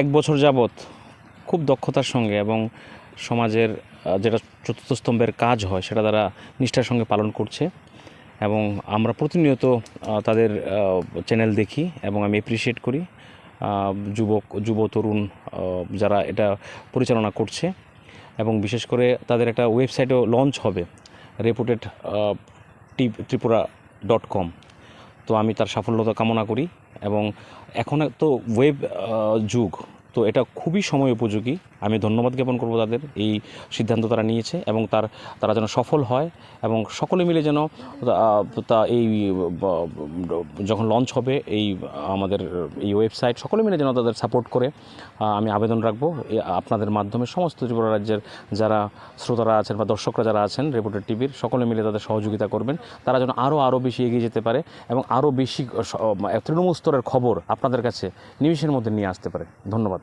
এক বছর যাবৎ খুব দক্ষতার সঙ্গে এবং সমাজের যেটা চতুর্থ স্তম্ভের কাজ হয়, সেটা তারা নিষ্ঠার সঙ্গে পালন করছে। এবং আমরা প্রতিনিয়ত তাদের চ্যানেল দেখি এবং আমি অ্যাপ্রিসিয়েট করি। যুবক, যুব, তরুণ যারা এটা পরিচালনা করছে। এবং বিশেষ করে তাদের একটা ওয়েবসাইটও লঞ্চ হবে reputed T, Tripura dot com তো আমি তার সাফল্যতা কামনা করি। এবং এখন তো ওয়েব যুগ। তো এটা খুবই সময় উপযোগী। আমি ধন্যবাদ জ্ঞাপন করব তাদের এই সিদ্ধান্ত তারা নিয়েছে এবং তার, তারা যেন সফল হয় এবং সকলে মিলে যেন তা এই যখন লঞ্চ হবে এই আমাদের এই ওয়েবসাইট সকলে মিলে যেন তাদের সাপোর্ট করে আমি আবেদন রাখব। আপনাদের মাধ্যমে সমস্ত ত্রিপুরা রাজ্যের যারা শ্রোতারা আছেন বা দর্শকরা যারা আছেন রিপোর্টার টিভির সকলে মিলে তাদের সহযোগিতা করবেন। তারা যেন আরও আরও বেশি এগিয়ে যেতে পারে এবং আরও বেশি তৃণমূল স্তরের খবর আপনাদের কাছে নিমিষের মধ্যে নিয়ে আসতে পারে। ধন্যবাদ।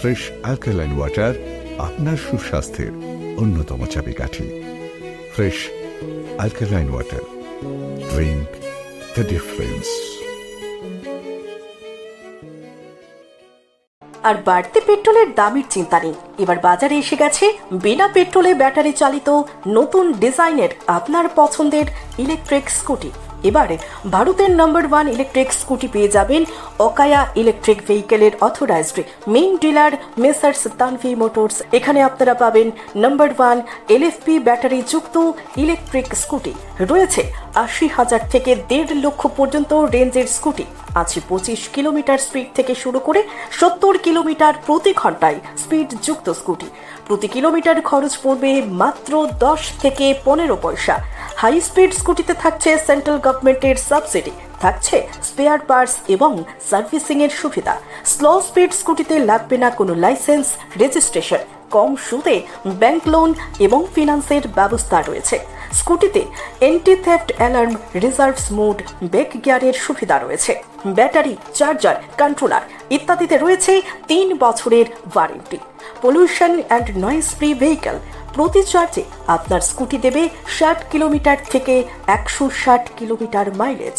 ফ্রেশ অ্যালকালাইন ওয়াটার আপনার সুস্বাস্থ্যের অন্যতম চাবিকাঠি। Fresh alkaline water. Drink the difference আর বাড়তি পেট্রোলের দামের চিন্তা নেই। এবার বাজারে এসে গেছে বিনা পেট্রোলে ব্যাটারি চালিত নতুন ডিজাইনের আপনার পছন্দের ইলেকট্রিক স্কুটি এবারে ভারতের নাম্বার ওয়ান ইলেকট্রিক স্কুটি পেয়ে যাবেন Okaya electric ভেহিকেলের authorised main dealer messrs Tanvi motors এখানে আপনারা পাবেন নাম্বার ওয়ান এলএফপি ব্যাটারি যুক্ত ইলেকট্রিক স্কুটি রয়েছে আশি হাজার থেকে দেড় লক্ষ পর্যন্ত রেঞ্জের স্কুটি আছে পঁচিশ কিলোমিটার স্পিড থেকে শুরু করে সত্তর কিলোমিটার প্রতি ঘন্টায় স্পিড যুক্ত স্কুটি প্রতি কিলোমিটার খরচ পড়বে মাত্র দশ থেকে পনেরো পয়সা। হাই স্পিড স্কুটিতে থাকছে সেন্ট্রাল গভর্নমেন্টের সাবসিডি থাকছে স্পেয়ার পার্টস এবং সার্ভিসিং এর সুবিধা। স্লো স্পিড স্কুটিতে লাগবে না কোনো লাইসেন্স রেজিস্ট্রেশন কম সুদে ব্যাংক লোন এবং ফিনান্সের ব্যবস্থা রয়েছে। স্কুটিতে anti theft alarm reverse mode back গিয়ারের সুবিধা রয়েছে। ব্যাটারি চার্জার কন্ট্রোলার ইত্যাদিতে রয়েছে তিন বছরের warranty pollution and noise free vehicle প্রতি চার্জে আপনার স্কুটি দেবে ষাট কিলোমিটার থেকে একশো ষাট কিলোমিটার মাইলেজ